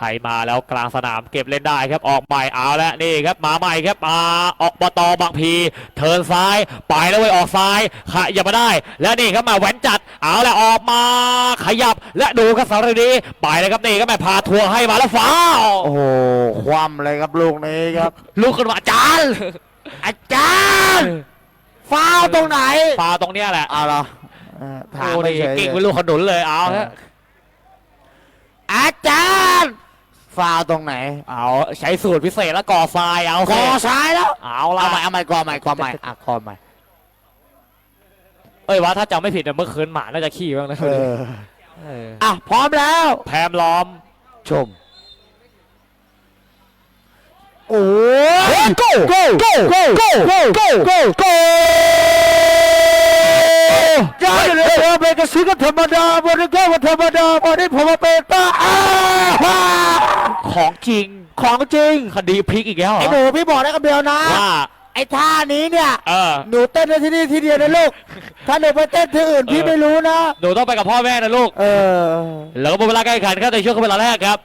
ให้มาแล้วกลางสนามเก็บเล่นได้ครับออกใหม่เอาแล้วนี่ครับมาใหม่ครับมาออกบตบางพี เทิร์นซ้ายไปแล้วเว้ยออกซ้ายขยับมาได้ แล้วนี่ครับมาแหวนจัดเอาแล้วออกมาขยับและดูครับสารดีไปเลยครับนี่ก็แม่พาทัวร์ให้มาแล้วฟ้าวโอ้โหคว่ำเลยครับลูกนี้ครับลุกขึ้นมาอาจารย์ อาจารย์ฟาวตรงไหนฟาวตรงเนี้ยแหละเอาเหรอเออถามโอ้ไปนี่เฉยเก่งเป็นลูกขนุนเลยเอาฮะ อาจารย์ฟาวตรงไหน เอาใช้สูตรพิเศษแล้วก่อทรายเอากสิอซ้ายแล้ว เอาละเอาใหม่เอาใหม่กอใหม่กอใหม่อะกอใหม่เอ้ยว่าถ้าจำไม่ผิดเนี่ยเมื่อคืนหมาน่าจะขี้บ้างนะเออเอออะพร้อมแล้ว แพมล้อม ชม โอ้ยโก้โก้โก้โก้โก้โก้โก้โก้โก้ยอดเลยว่าเป็นกระสือก็ธรรมดาบริการก็ธรรมดาบริผมมาเป็นป้าอ้าของจริงของจริงคดีพลิกอีกแล้วเหรไอ้หนูพี่บอกได้คำเดียวนะ ว่า ไอ้ท่านี้เนี่ย เออ หนูเต้นได้ที่นี่ทีเดียวนะลูก ถ้าหนูไปเต้นที่อื่นพี่ไม่รู้นะ หนูต้องไปกับพ่อแม่นะลูก เออ แล้วก็หมดเวลาการแข่งขันครับในช่วงเวลาแรกครับ